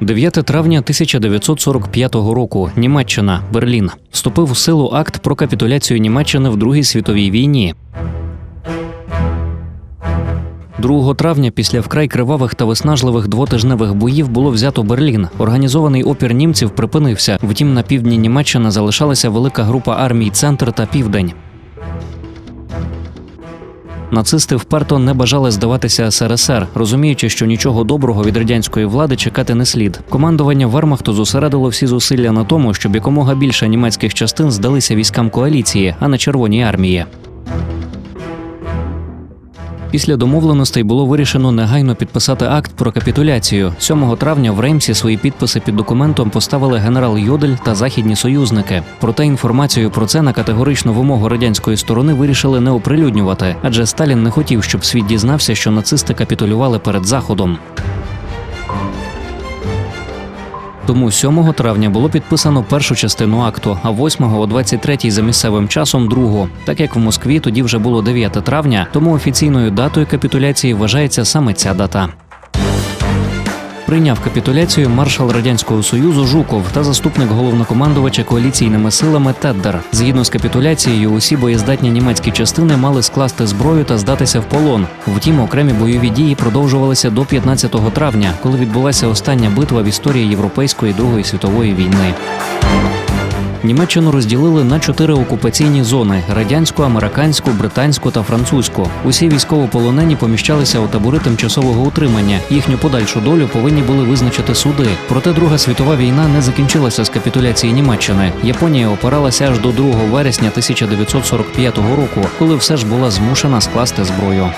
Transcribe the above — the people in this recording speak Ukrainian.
9 травня 1945 року. Німеччина, Берлін. Вступив у силу акт про капітуляцію Німеччини в Другій світовій війні. 2 травня після вкрай кривавих та виснажливих двотижневих боїв було взято Берлін. Організований опір німців припинився. Втім, на півдні Німеччини залишалася велика група армій Центр та Південь. Нацисти вперто не бажали здаватися СРСР, розуміючи, що нічого доброго від радянської влади чекати не слід. Командування Вермахту зосередило всі зусилля на тому, щоб якомога більше німецьких частин здалися військам коаліції, а не Червоній армії. Після домовленостей було вирішено негайно підписати акт про капітуляцію. 7 травня в Реймсі свої підписи під документом поставили генерал Йодель та західні союзники. Проте інформацію про це на категоричну вимогу радянської сторони вирішили не оприлюднювати, адже Сталін не хотів, щоб світ дізнався, що нацисти капітулювали перед заходом. Тому 7 травня було підписано першу частину акту, а 8 о 23 за місцевим часом другу. Так як в Москві тоді вже було 9 травня, тому офіційною датою капітуляції вважається саме ця дата. Прийняв капітуляцію маршал радянського союзу Жуков та заступник головнокомандувача коаліційними силами Теддер. Згідно з капітуляцією, усі боєздатні німецькі частини мали скласти зброю та здатися в полон. Втім, окремі бойові дії продовжувалися до 15 травня, коли відбулася остання битва в історії Європейської Другої світової війни. Німеччину розділили на чотири окупаційні зони: радянську, американську, британську та французьку. Усі військовополонені поміщалися у табори тимчасового утримання. Їхню подальшу долю повинні були визначити суди. Проте Друга світова війна не закінчилася з капітуляції Німеччини. Японія опиралася аж до 2 вересня 1945 року, коли все ж була змушена скласти зброю.